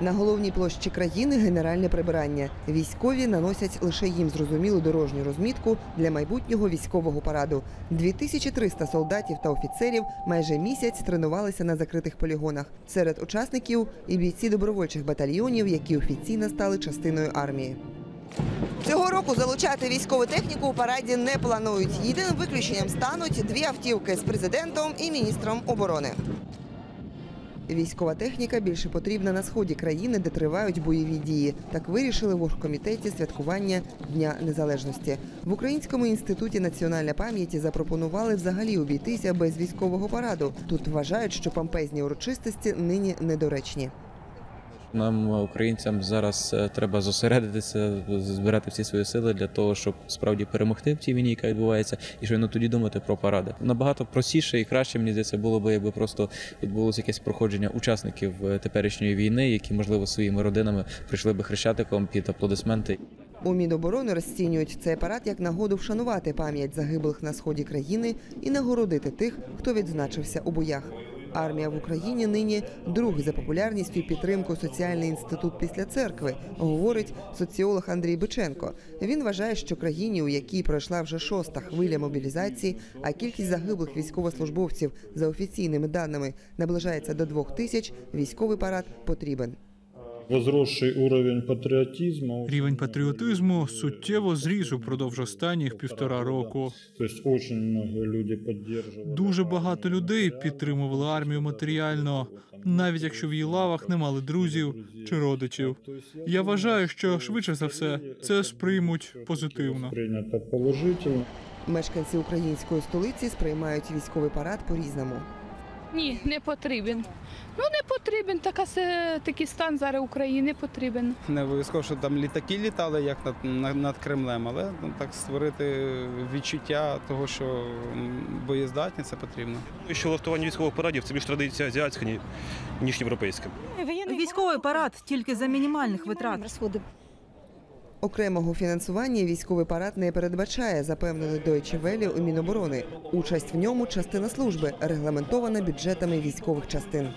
На головній площі країни генеральне прибирання. Військові наносять лише їм зрозумілу дорожню розмітку для майбутнього військового параду. 2300 солдатів та офіцерів майже місяць тренувалися на закритих полігонах. Серед учасників і бійці добровольчих батальйонів, які офіційно стали частиною армії. Цього року залучати військову техніку у параді не планують. Єдиним виключенням стануть дві автівки з президентом і міністром оборони. Військова техніка більше потрібна на сході країни, де тривають бойові дії. Так вирішили в оргкомітеті святкування Дня Незалежності. В Українському інституті національної пам'яті запропонували взагалі обійтися без військового параду. Тут вважають, що помпезні урочистості нині недоречні. Нам, українцям, зараз е, треба зосередитися, збирати всі свої сили для того, щоб справді перемогти в цій війні, яка відбувається, і щойно тоді думати про паради. Набагато простіше і краще мені здається було би, якби просто відбулося якесь проходження учасників е, теперішньої війни, які можливо своїми родинами прийшли би хрещатиком під аплодисменти. У Міноборони розцінюють цей парад як нагоду вшанувати пам'ять загиблих на сході країни і нагородити тих, хто відзначився у боях. Армія в Україні нині другий за популярністю і підтримкою соціальний інститут після церкви, говорить соціолог Андрій Биченко. Він вважає, що країні, у якій пройшла вже шоста хвиля мобілізації, а кількість загиблих військовослужбовців за офіційними даними наближається до двох тисяч, військовий парад потрібен. Возросший уровень патриотизма. Рівень патріотизму суттєво зріс упродовж останніх півтора року. То есть очень много людей поддерживали. Дуже багато людей підтримували армію матеріально, навіть якщо в її лавах не мали друзів чи родичів. Я вважаю, що швидше за все це сприймуть позитивно. Мешканці української столиці сприймають військовий парад по-різному. Ні, не потрібен. Ну не потрібен. Така такий стан зараз України потрібен. Не обов'язково, що там літаки літали, як над, над, над Кремлем, але ну, так створити відчуття того, що боєздатні, це потрібно. Що влаштування військових парадів це більш традиція азіатська, ніж європейська. Військовий парад тільки за мінімальних витрат. Окремого фінансування військовий парад не передбачає, запевнили Deutsche Welle у Міноборони. Участь в ньому частина служби, регламентована бюджетами військових частин.